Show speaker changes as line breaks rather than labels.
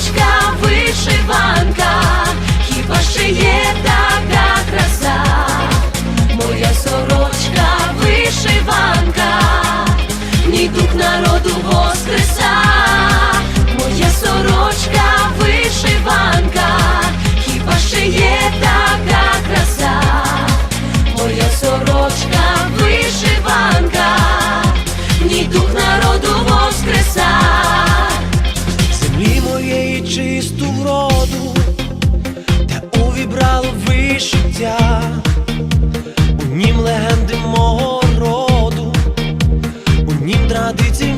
вишиванка, є чисту вроду, та увібрало вишиття, у
нім легенди мого роду, у нім традицій.